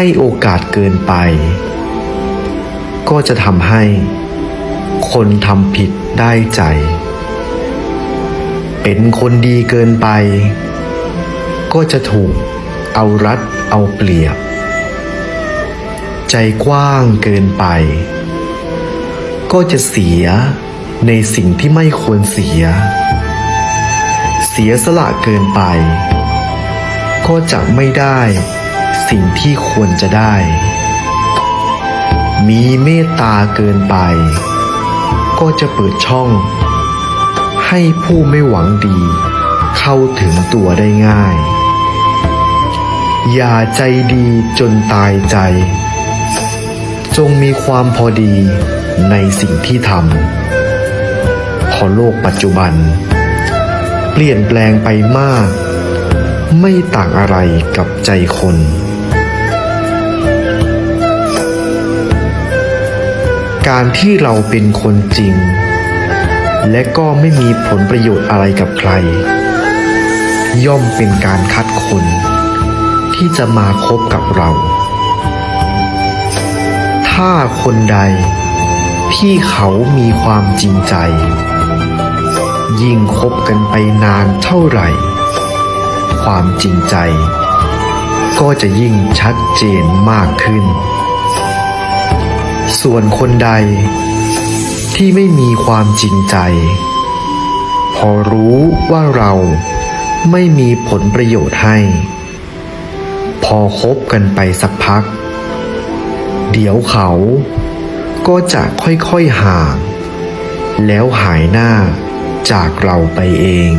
ให้โอกาสเกินไป ก็จะทำให้ คนทำผิดได้ใจ เป็นคนดีเกินไป ก็จะถูกเอารัดเอาเปรียบ ใจกว้างเกินไป ก็จะเสียในสิ่งที่ไม่ควรเสีย เสียสละเกินไป ก็จะไม่ได้ สิ่งที่ควรจะได้ มีเมตตาเกินไป ก็จะเปิดช่อง ให้ผู้ไม่หวังดี เข้าถึงตัวได้ง่าย อย่าใจดีจนตายใจ จงมีความพอดีในสิ่งที่ทำเพอโลกปัจจุบัน เปลี่ยนแปลงไปมาก ไม่ต่างอะไรกับใจคน การที่เราเป็นคนจริง และก็ไม่มีผลประโยชน์อะไรกับใคร ย่อมเป็นการคัดคน ที่จะมาคบกับเรา ถ้าคนใดที่เขามีความจริงใจ ยิ่งคบกันไปนานเท่าไหร่ ความจริงใจ ก็จะยิ่งชัดเจนมากขึ้น ส่วนคนใดที่ไม่มีความจริงใจ พอรู้ว่าเราไม่มีผลประโยชน์ให้ พอคบกันไปสักพัก เดี๋ยวเขาก็จะค่อยๆห่าง แล้วหายหน้าจากเราไปเอง